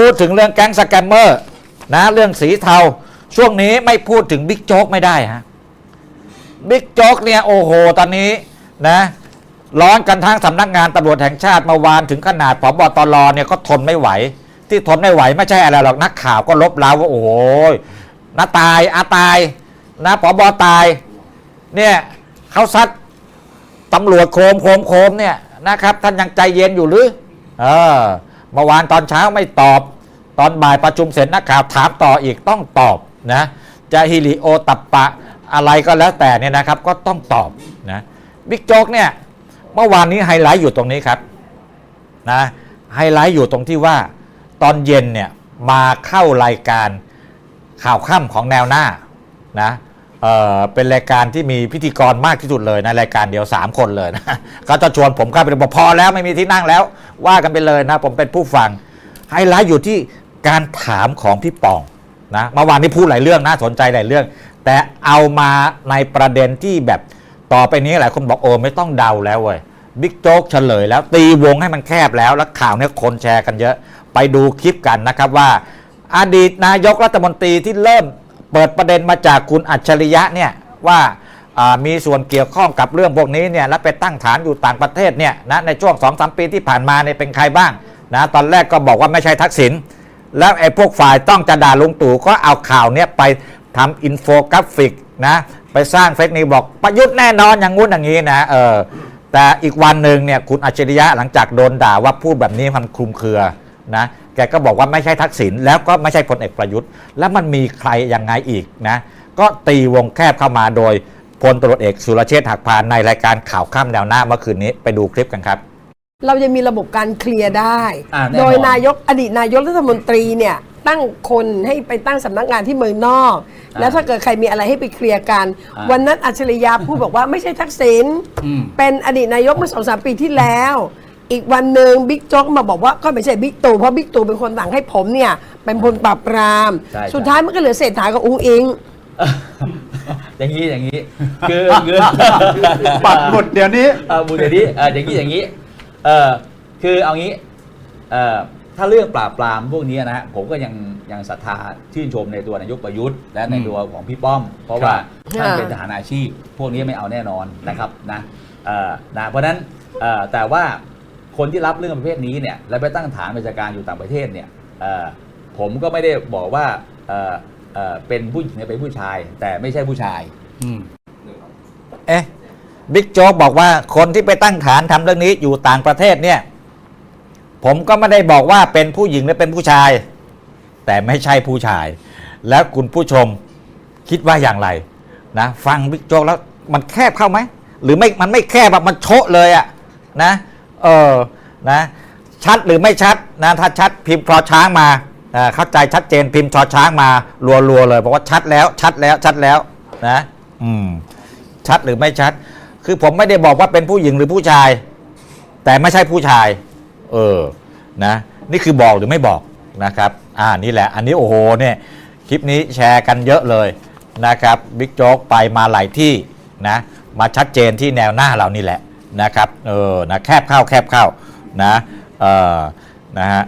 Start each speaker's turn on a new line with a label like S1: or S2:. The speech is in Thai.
S1: พูดถึงเรื่องแก๊งสแกมเมอร์นะเรื่องสีเทา ช่วงนี้ไม่พูดถึงบิ๊กโจ๊กไม่ได้ฮะบิ๊กโจ๊กเนี่ยโอ้โหตอนนี้นะร้อนกันทั้งสำนักงานตำรวจแห่งชาติเมื่อวานถึงขนาดผบตรเนี่ยก็ทนไม่ไหว ที่ทนไม่ไหวไม่ใช่อะไรหรอกนักข่าวก็ลบเล้าว่าโอ้โหน้าตายอาตายนะผบตายเนี่ยเขาซัดตำรวจโคมโคมโคมเนี่ยนะครับท่านยังใจเย็นอยู่หรือเออเมื่อวานตอนเช้าไม่ตอบ ตอนบ่ายประชุมเสร็จนักข่าวถามต่ออีกต้องตอบนะจะฮิริโอตับปะอะไรก็แล้วแต่เนี่ยนะครับก็ต้องตอบนะบิ๊กโจ๊กเนี่ยเมื่อวานนี้ไฮไลท์อยู่ตรงนี้ครับนะไฮไลท์อยู่ตรงที่ว่าตอนเย็นเนี่ยมาเข้ารายการข่าวค่ำของแนวหน้านะเออเป็นรายการที่มีพิธีกรมากที่สุดเลยนะรายการเดียว 3 คนเลยนะก็จะชวนผมเข้าไปบอกพอแล้วไม่มีที่นั่งแล้ว ว่ากันไปเลยนะ ผมเป็นผู้ฟังไฮไลท์อยู่ที่ การถามของพี่ปองนะเมื่อวานนี้พูดหลายเรื่องน่าสนใจหลายเรื่อง แต่เอามาในประเด็นที่แบบต่อไปนี้หลายคนบอกโอ้ไม่ต้องเดาแล้วเว้ยบิ๊กโจ๊กเฉลยแล้วตีวงให้มันแคบแล้ว แล้วข่าวเนี้ยคนแชร์กันเยอะ ไปดูคลิปกันนะครับว่า อดีตนายกรัฐมนตรีที่เริ่มเปิดประเด็นมาจากคุณอัจฉริยะเนี่ยว่าอ่ามีส่วนเกี่ยวข้องกับเรื่องพวกนี้เนี่ยและไปตั้งฐานอยู่ต่างประเทศเนี่ยนะในช่วง2อสปีที่ผ่านมาเนี่ยเป็นใครบ้างนะตอนแรกก็บอกว่าไม่ใช่ทักษิณ แล้วไอ้พวกฝ่ายต้องจะด่าลุงตู่ก็เอาข่าวเนี้ยไปทำอินโฟกราฟิกนะไปสร้างเฟซนิวบอกประยุทธ์แน่นอนอย่างงู้นอย่างนี้นะเออแต่อีกวันหนึ่งเนี่ยคุณอัจฉริยะหลังจากโดนด่าว่าพูดแบบนี้มันคลุมเครือนะแกก็บอกว่าไม่ใช่ทักษิณแล้วก็ไม่ใช่พลเอกประยุทธ์ แล้วมันมีใครยังไงอีกนะก็ตีวงแคบเข้ามาโดยพลตรวจเอกสุรเชษฐ์หักพานในรายการข่าวข้ามแนวหน้าเมื่อคืนนี้ไปดูคลิปกันครับ
S2: เราจะมีระบบการเคลียร์ได้
S3: อ่าแน่นอน
S2: โดยนายกอดีตนายกรัฐมนตรีเนี่ยตั้งคนให้ไปตั้งสำนักงานที่เมืองนอก
S3: อ่า
S2: แล้วถ้าเกิดใครมีอะไรให้ไปเคลียร์กัน
S3: อ่า
S2: วันนั้นอัจฉริยะพูดบอกว่าไม่ใช่ทักษิณ
S3: อืม
S2: เป็นอดีตนายกเมื่อสองสามปีที่แล้ว อีกวันหนึ่งบิ๊กโจ๊กมาบอกว่าก็ไม่ใช่บิ๊กตู่เพราะบิ๊กตู่เป็นคนสั่งให้ผมเนี่ยเป็นพลปราบปราม
S3: ใช่
S2: สุดท้ายมันก็เหลือเศรษฐากับอุ้งอิง
S3: อย่างนี้อย่างนี้ คือคือ
S4: ปักหมุดเดี๋ยวนี้
S3: เออบุญเดี๋ยวนี้เอออย่างนี้อย่างนี้ เออคือเอางี้เออถ้าเรื่องปราบปรามพวกนี้นะฮะผมก็ยังยังศรัทธาชื่นชมในตัวนายกประยุทธ์ และในตัวของพี่ป้อม เพราะว่าท่าน
S2: ค่ะ
S3: เป็นทหารอาชีพ พวกนี้ไม่เอาแน่นอนนะครับนะเออนะเพราะฉะนั้นเออแต่ว่าคนที่รับเรื่องประเภทนี้เนี่ยและไปตั้งฐานบัญชาการอยู่ต่างประเทศเนี่ยเออผมก็ไม่ได้บอกว่าเออเออเป็นผู้หญิงหรือเป็นผู้ชาย แต่ไม่ใช่ผู้ชาย
S1: เอ๊ะ บิ๊กโจ๊กบอกว่าคนที่ไปตั้งฐานทำเรื่องนี้อยู่ต่างประเทศเนี่ย ผมก็ไม่ได้บอกว่าเป็นผู้หญิงหรือเป็นผู้ชาย แต่ไม่ใช่ผู้ชาย แล้วคุณผู้ชมคิดว่าอย่างไรนะฟังบิ๊กโจ๊กแล้วมันแคบเข้าไหมหรือไม่มันไม่แคบแบบมันโชะเลยอะนะเออนะชัดหรือไม่ชัดนะถ้าชัดพิมพ์พอช้างมาอ่าเข้าใจชัดเจนพิมพ์ชอช้างมารัวๆเลยบอกว่าชัดแล้วชัดแล้วชัดแล้วนะอืมชัดหรือไม่ชัด คือผมไม่ได้บอกว่าเป็นผู้หญิงหรือผู้ชาย แต่ไม่ใช่ผู้ชาย เออนะนี่คือบอกหรือไม่บอกนะครับอ่านี่แหละ อันนี้โอ้โหเนี่ยคลิปนี้แชร์กันเยอะเลยนะครับบิ๊กโจ๊กไปมาหลายที่นะมาชัดเจนที่แนวหน้าเรานี่แหละนะครับเออนะแคบเข้าแคบเข้านะเออนะฮะ